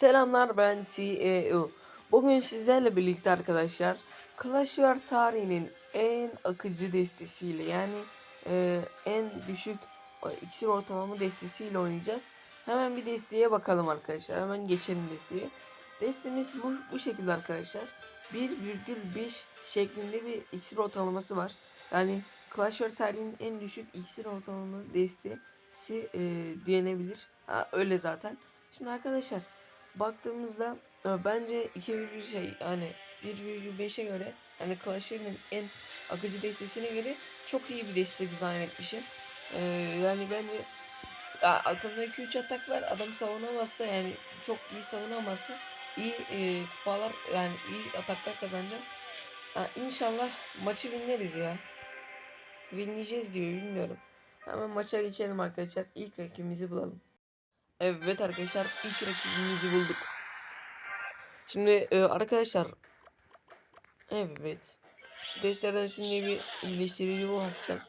Selamlar ben CEO. Bugün sizlerle birlikte arkadaşlar Clash Royale tarihinin en akıcı destesiyle yani e, en düşük iksir ortalama destesiyle oynayacağız. Hemen bir desteye bakalım arkadaşlar. Hemen geçelim desteye. Destemiz bu, bu şekilde arkadaşlar. 1,5 şeklinde bir iksir ortalaması var. Yani Clash Royale tarihinin en düşük iksir ortalama destesi e, denebilir. Ha, öyle zaten. Şimdi arkadaşlar baktığımızda e, bence 2,1 şey hani 1,5'e göre hani Clash en akıcı destesine göre çok iyi bir deste dizayn etmişim. E, yani bence ya, aklımda 2-3 atak var. Adam savunamazsa yani çok iyi savunamazsa iyi e, kupalar yani iyi ataklar kazanacağım. Ha, inşallah maçı winleriz ya. Winleyeceğiz gibi bilmiyorum. Hemen maça geçelim arkadaşlar. İlk rakibimizi bulalım. Evet arkadaşlar ilk rakibimizi bulduk. Şimdi e, arkadaşlar evet desteden şimdi bir iyileştirici bu atacağım.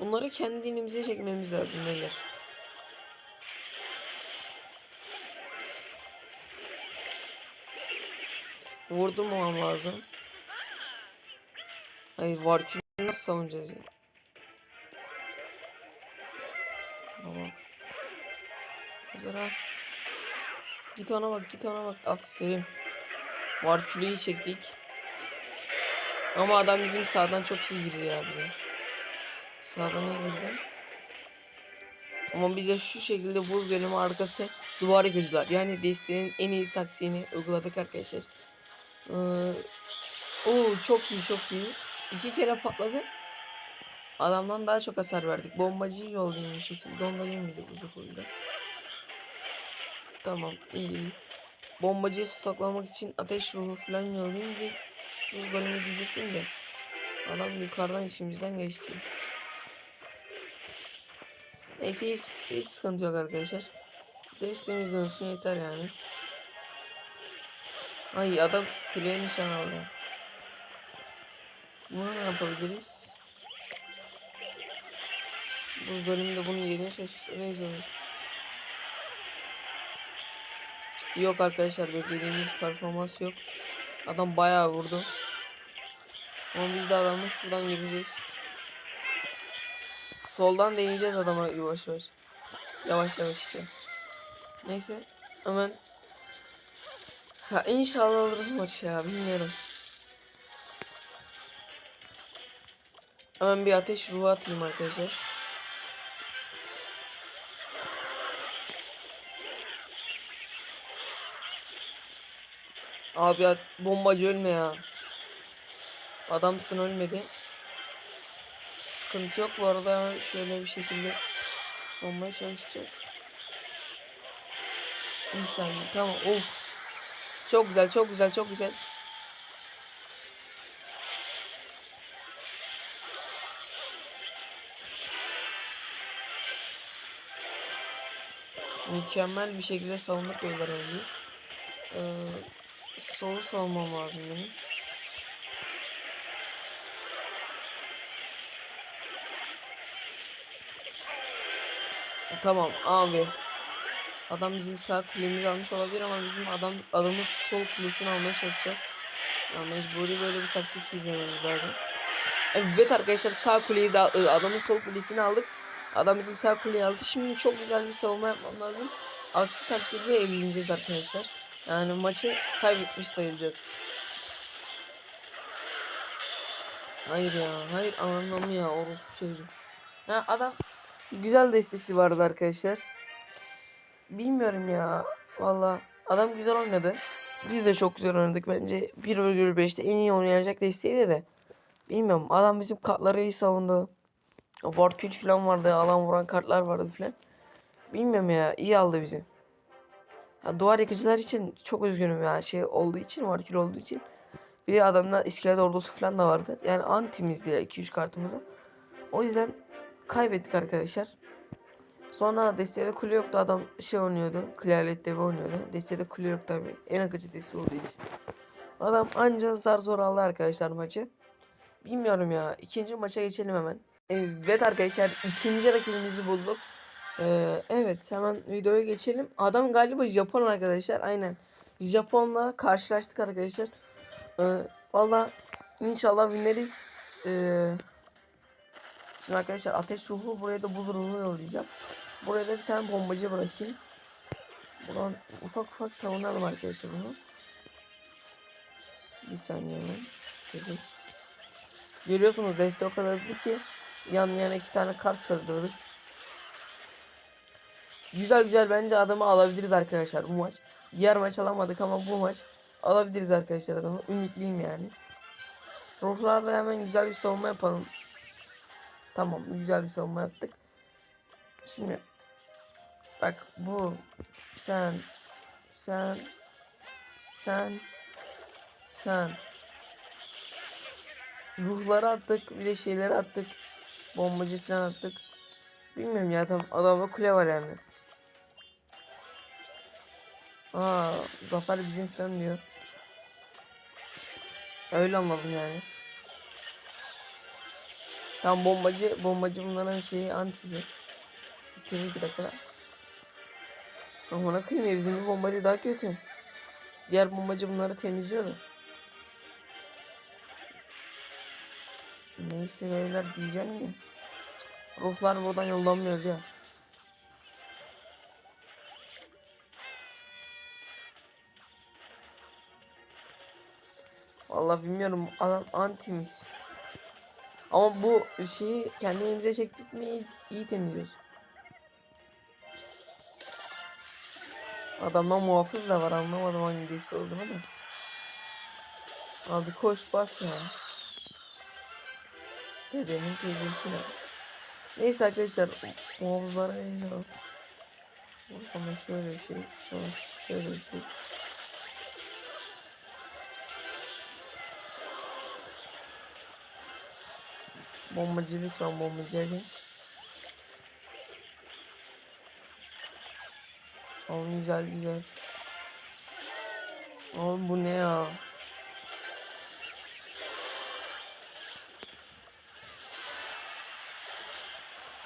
Bunları kendi dilimize çekmemiz lazım beyler. Vurdum o lazım. Hayır var ki nasıl savunacağız ya? Tamam. Ha. Git ona bak git ona bak. Aferin. Varkülü'yü çektik. Ama adam bizim sağdan çok iyi girdi ya bize. Sağdan iyi girdi. Ama bize şu şekilde buz gölümü arkası duvar yıkıcılar. Yani desteğin en iyi taktiğini uyguladık arkadaşlar. Ee, oo, çok iyi çok iyi. İki kere patladı. Adamdan daha çok hasar verdik. Bombacıyı yollayayım bir şekilde. Bombacı mıydı bu seferinde? Tamam iyi. Bombacıyı stoklamak için ateş ruhu falan yollayayım ki buz bölümü diyecektim de. Adam yukarıdan içimizden geçti. Neyse hiç, hiç sıkıntı yok arkadaşlar. Desteğimiz dönsün yeter yani. Ay adam kuleye nişan aldı. Bunu ne yapabiliriz? Bu bölümde bunun yerine şaşırtmayız olur. Yok arkadaşlar beklediğimiz performans yok. Adam bayağı vurdu. Ama biz de adamı şuradan gireceğiz. Soldan deneyeceğiz adama yavaş yavaş. Yavaş yavaş işte. Neyse hemen Ha inşallah alırız maçı ya bilmiyorum. Hemen bir ateş ruhu atayım arkadaşlar. Abi ya, bombacı ölme ya. Adamsın ölmedi. Sıkıntı yok bu arada şöyle bir şekilde sonmaya çalışacağız. Bir tamam of. Çok güzel çok güzel çok güzel. Mükemmel bir şekilde savunduk beyler oyunu. Ee, solu savunmam lazım benim. Tamam abi. Adam bizim sağ kulemizi almış olabilir ama bizim adam adamız sol kulesini almaya çalışacağız. Ya mecburi böyle bir taktik izlememiz lazım. Evet arkadaşlar sağ kuleyi de adamın sol kulesini aldık. Adam bizim sağ kuleyi aldı. Şimdi çok güzel bir savunma yapmam lazım. Aksi takdirde evleneceğiz arkadaşlar. Yani maçı kaybetmiş sayılacağız. Hayır ya. Hayır anlamı ya. Orospu çocuğu. Ya adam güzel destesi vardı arkadaşlar. Bilmiyorum ya. Valla adam güzel oynadı. Biz de çok güzel oynadık bence. 1,5'te en iyi oynayacak desteğiydi de. Bilmiyorum. Adam bizim kartları iyi savundu. Ward 3 falan vardı. Alan vuran kartlar vardı falan. Bilmiyorum ya. iyi aldı bizi. Duvar yıkıcılar için çok üzgünüm ya. Şey olduğu için, Ward olduğu için. Bir de adamda iskelet ordusu falan da vardı. Yani antimizdi ya 2-3 kartımızı. O yüzden kaybettik arkadaşlar. Sonra destede kule yoktu adam şey oynuyordu. Klalet devi oynuyordu. Destede kule yok tabi. En akıcı deste olduğu için. Adam anca zar zor aldı arkadaşlar maçı. Bilmiyorum ya. İkinci maça geçelim hemen. Evet arkadaşlar ikinci rakibimizi bulduk. Ee, evet hemen videoya geçelim. Adam galiba Japon arkadaşlar. Aynen. Japon'la karşılaştık arkadaşlar. Ee, Valla inşallah winleriz. Ee, şimdi arkadaşlar ateş ruhu buraya da buz ruhunu yollayacağım. Buraya da bir tane bombacı bırakayım. Buradan ufak ufak savunalım arkadaşlar bunu. Bir saniye hemen. Şöyle. Görüyorsunuz deste o kadar hızlı ki yan yana iki tane kart sırdırdık. Güzel güzel bence adamı alabiliriz arkadaşlar bu maç. Diğer maç alamadık ama bu maç alabiliriz arkadaşlar adamı. Ümitliyim yani. Ruhlarla hemen güzel bir savunma yapalım. Tamam güzel bir savunma yaptık. Şimdi bak bu sen sen sen sen ruhları attık bir de şeyleri attık bombacı falan attık bilmiyorum ya tam adamda kule var yani aa zafer bizim falan diyor öyle anladım yani tam bombacı bombacı bunların şeyi antisi bitirir iki dakikada Amına koyayım evimde bombacı daha kötü. Diğer bombacı bunları temizliyordu. Neyse beyler diyeceğim ya. Ruhlar buradan yollanmıyor ya. Vallahi bilmiyorum adam antimiz. Ama bu şeyi kendi elimize çektik mi iyi, iyi temizliyoruz. Adamda muhafız da var anlamadım hangi deste olduğunu da. Abi koş bas ya. Dedenin teyzesi ya. Neyse arkadaşlar muhafızlara eğilir. Ama şöyle bir şey. Şöyle bir şey. Bombacı lütfen bombacı gelin. Oğlum güzel güzel. Oğlum bu ne ya?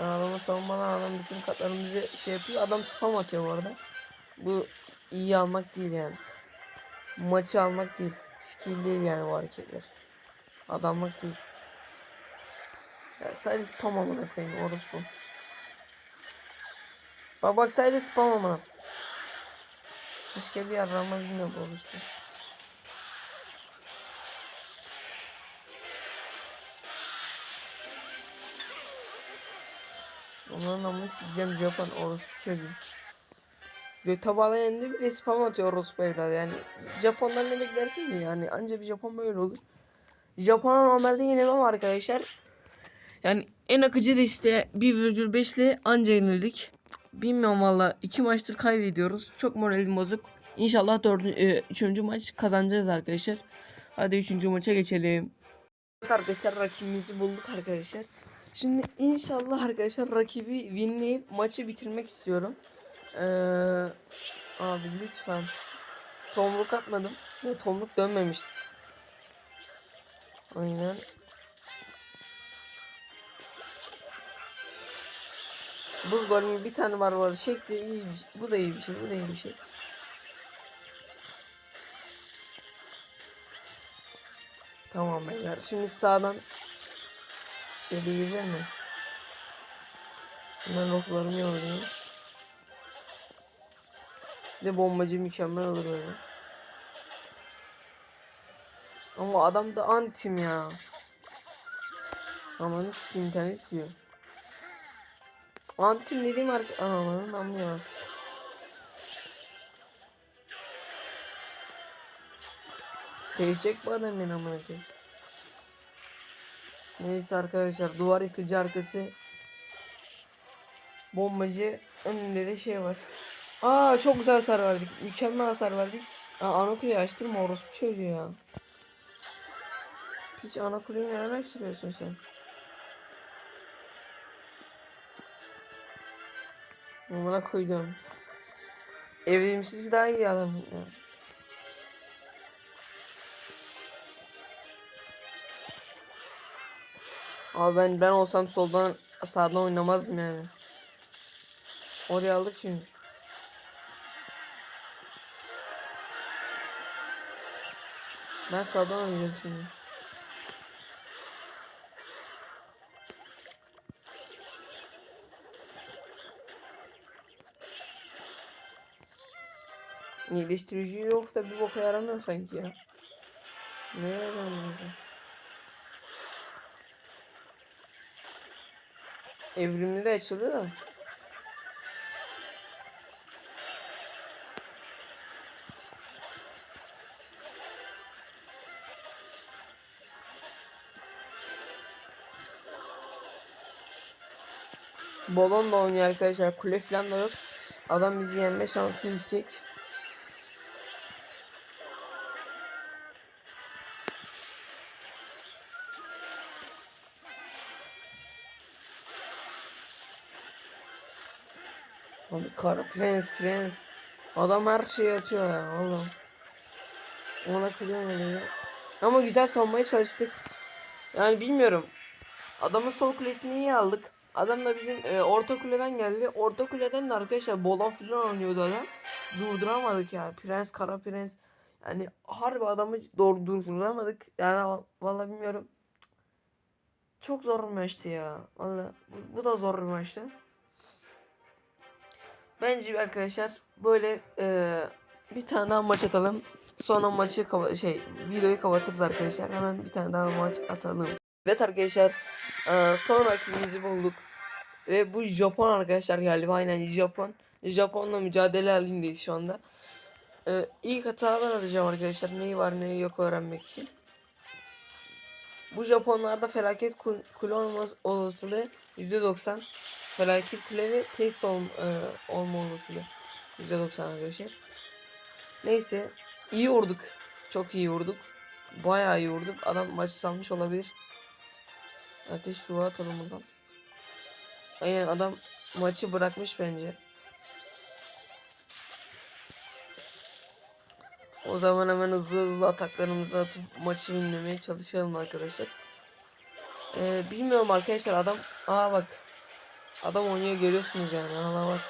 Ben savunmadan adam bütün katlarımızı şey yapıyor. Adam spam atıyor bu arada. Bu iyi almak değil yani. Maçı almak değil. Skill değil yani bu hareketler. Adamlık değil. Ya sadece spam amına koyayım orospu. Bak bak sadece spam amına. Başka bir yer ama bilmiyorum orospu. Onların amını sikeceğim Japon orospu çocuğu. Göte bağlayan bir de spam atıyor orospu evladı yani. Japon'dan ne beklersin ki yani anca bir Japon böyle olur. Japon'a normalde yenemem arkadaşlar. Yani en akıcı liste 1,5 ile anca yenildik. Bilmiyorum valla iki maçtır kaybediyoruz. Çok moralim bozuk. İnşallah 4. E, 3. maç kazanacağız arkadaşlar. Hadi 3. maça geçelim. Arkadaşlar rakibimizi bulduk arkadaşlar. Şimdi inşallah arkadaşlar rakibi winleyip maçı bitirmek istiyorum. Ee, abi lütfen. Tomruk atmadım. Ya, tomruk dönmemişti. Aynen. Buz golümü bir tane var var. Çekti iyi bir şey. Bu da iyi bir şey. Bu da iyi bir şey. Tamam beyler. Şimdi sağdan şöyle gireceğim mi? Hemen oklarımı yollayayım. Ve bombacı mükemmel olur öyle. Ama adam da antim ya. Amanı sikeyim internet diyor. Antim dediğim arka... Aman anlıyor. Gelecek bu adam beni amına koyayım. Neyse arkadaşlar duvar yıkıcı arkası. Bombacı önünde de şey var. Aa çok güzel hasar verdik. Mükemmel hasar verdik. Aa, ana kuleyi açtırma orospu çocuğu ya. Hiç ana kuleyi neden açtırıyorsun sen? Amına koydum. Evrimsiz daha iyi adam. Abi ben ben olsam soldan sağdan oynamazdım yani. Oraya aldık çünkü. Ben sağdan oynayacağım şimdi. İyileştirici yok da bir boka yaramıyor sanki ya. Ne yaramıyor? Evrimli de açıldı da. Bolon da oynuyor arkadaşlar. Kule falan da yok. Adam bizi yenme şansı yüksek. Abi kara prens prens. Adam her şeyi atıyor ya oğlum. Ona ya. Ama güzel savunmaya çalıştık. Yani bilmiyorum. Adamın sol kulesini iyi aldık. Adam da bizim e, orta kuleden geldi. Orta kuleden de arkadaşlar bolon filan oynuyordu adam. Durduramadık ya. Prens kara prens. Yani harbi adamı doğru durduramadık. Yani va- vallahi bilmiyorum. Çok zor bir maçtı ya. Vallahi bu, bu da zor bir maçtı. Bence arkadaşlar böyle e, bir tane daha maç atalım. Sonra maçı şey videoyu kapatırız arkadaşlar. Hemen bir tane daha maç atalım. Evet arkadaşlar e, son rakibimizi bulduk. Ve bu Japon arkadaşlar galiba aynen Japon. Japon'la mücadele halindeyiz şu anda. E, ilk hata ben arayacağım arkadaşlar. Neyi var neyi yok öğrenmek için. Bu Japonlarda felaket olma olasılığı %90. Felaket kule ve test ol, e, olma olasılığı %90 arkadaşlar. Neyse iyi vurduk. Çok iyi vurduk. Bayağı iyi vurduk. Adam maçı salmış olabilir. Ateş şu atalım buradan. Aynen adam maçı bırakmış bence. O zaman hemen hızlı hızlı ataklarımızı atıp maçı winlemeye çalışalım arkadaşlar. Ee, bilmiyorum arkadaşlar adam... Aa bak. Adam oynuyor görüyorsunuz yani. Hala var.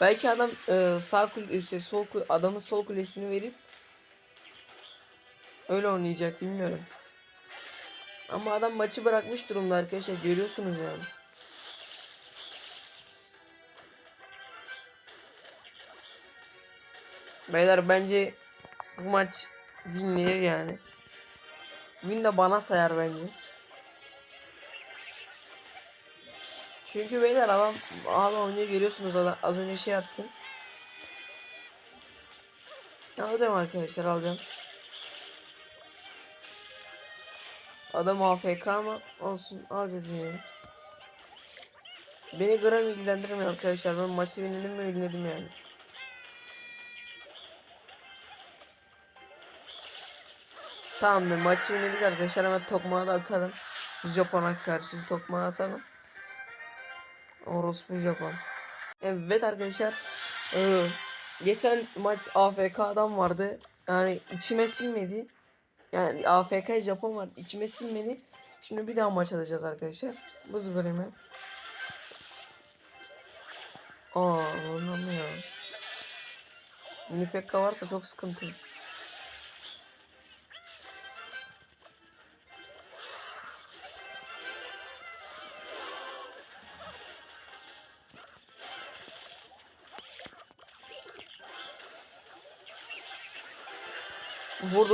Belki adam e, sağ kul şey, sol kul adamın sol kulesini verip öyle oynayacak bilmiyorum. Ama adam maçı bırakmış durumda arkadaşlar görüyorsunuz yani. Beyler bence bu maç winlenir yani. Win de bana sayar bence. Çünkü beyler adam hala oynuyor görüyorsunuz adam az önce şey yaptı. Alacağım arkadaşlar alacağım. Adam AFK ama olsun alacağız yine. Beni gram ilgilendirmiyor arkadaşlar. Ben maçı yenildim mi yenildim yani. Tamamdır maçı yenildik arkadaşlar hemen tokmağı da atalım. Japon'a karşı tokmağı atalım. Orospu Japon. Evet arkadaşlar. Ee, geçen maç AFK adam vardı. Yani içime sinmedi. Yani AFK Japon var. içime sinmedi. Şimdi bir daha maç alacağız arkadaşlar. Buz golemi. Aa oynamıyor. Nipekka varsa çok sıkıntı.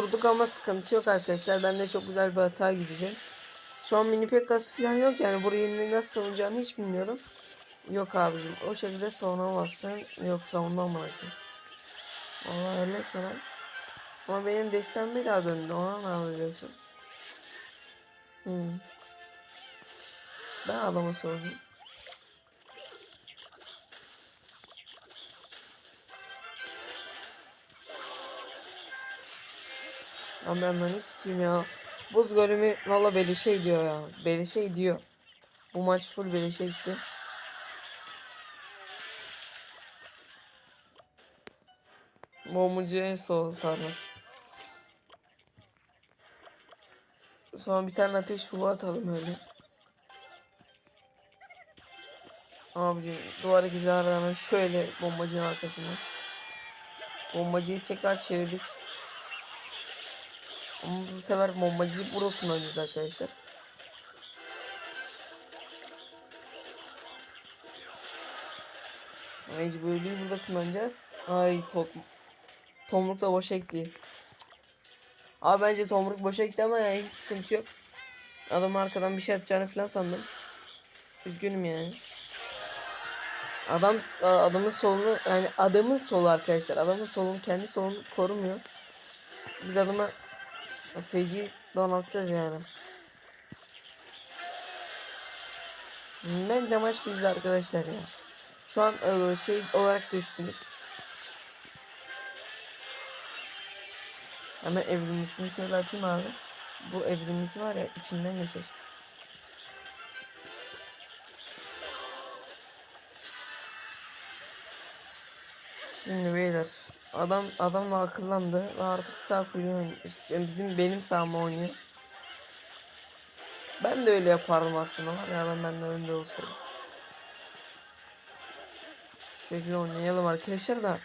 Vurdurduk ama sıkıntı yok arkadaşlar. Ben de çok güzel bir hata gideceğim. Şu an mini pekkası falan yok yani burayı nasıl savunacağını hiç bilmiyorum. Yok abicim o şekilde savunamazsın. Yok savunmam bırakın. Valla öyle sana. Ama benim destem bir daha döndü. Ona ne yapacaksın? Hmm. Ben adama sordum. Ama ben beni sikeyim ya. Buz golemi valla beleşe diyor ya. Beleşe diyor. Bu maç full beleşe gitti. Mumcu'ya en sol sarma. Sonra bir tane ateş şuvu atalım öyle. abicim duvardaki zararını şöyle bombacının arkasından. Bombacıyı tekrar çevirdik. Ama bu sefer bombacıyı burada kullanacağız arkadaşlar. Mecburi burada kullanacağız. Ay tok. Tomruk da boşa ekli. Abi bence tomruk boşa ekli ama yani hiç sıkıntı yok. Adam arkadan bir şey atacağını falan sandım. Üzgünüm yani. Adam adamın solunu yani adamın solu arkadaşlar. Adamın solunu kendi solunu korumuyor. Biz adama feci donatacağız yani. Bence maç bizde arkadaşlar ya. Şu an e, şey olarak da. Hemen evrimlisini şöyle atayım abi. Bu evrimlisi var ya içinden geçer. Şimdi beyler adam adamla akıllandı ve artık sağ kuyruğu yani bizim benim sağıma oynuyor. Ben de öyle yapardım aslında var ya adam benden önde olsaydı. Şöyle oynayalım arkadaşlar da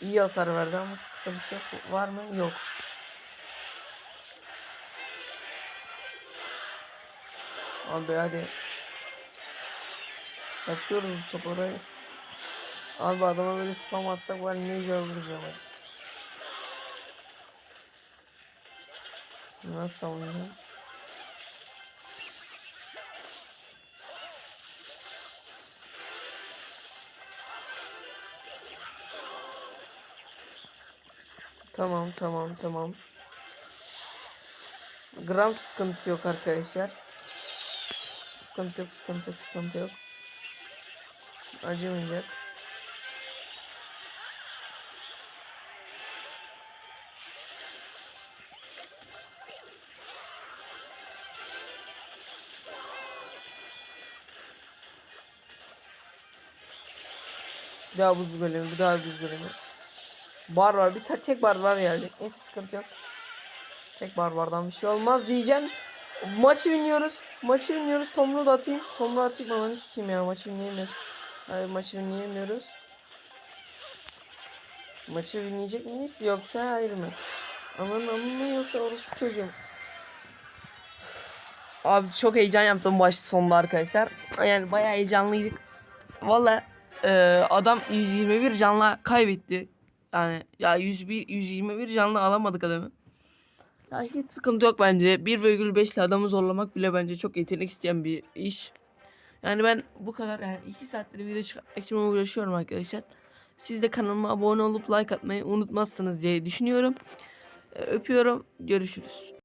iyi hasar verdi ama sıkıntı yok. Var mı? Yok. Abi hadi. Yapıyoruz bu sporu. Abi adama böyle spam atsak var ne oluruz ya. Nasıl savunuyorum? Tamam tamam tamam. Gram sıkıntı yok arkadaşlar. Sıkıntı yok sıkıntı yok sıkıntı yok. Acımayacak. Bir daha buz golemi, bir daha buz golemi. Bar var, bir tek bar var geldi. Neyse sıkıntı yok. Tek bar bardan bir şey olmaz diyeceğim. Maçı biniyoruz. Maçı biniyoruz. Tomru da atayım. Tomru atayım alanı sikeyim ya. Maçı binleyemiyoruz. Hayır maçı binleyemiyoruz. Maçı binleyecek miyiz yoksa hayır mı? Aman aman mı yoksa orospu çocuğum. Abi çok heyecan yaptım baş sonunda arkadaşlar. Yani bayağı heyecanlıydık. Valla e, adam 121 canla kaybetti. Yani ya 101 121 canlı alamadık adamı. Ya hiç sıkıntı yok bence. 1,5 ile adamı zorlamak bile bence çok yetenek isteyen bir iş. Yani ben bu kadar yani 2 saattir video çıkartmak için uğraşıyorum arkadaşlar. Siz de kanalıma abone olup like atmayı unutmazsınız diye düşünüyorum. E, Öpüyorum. Görüşürüz.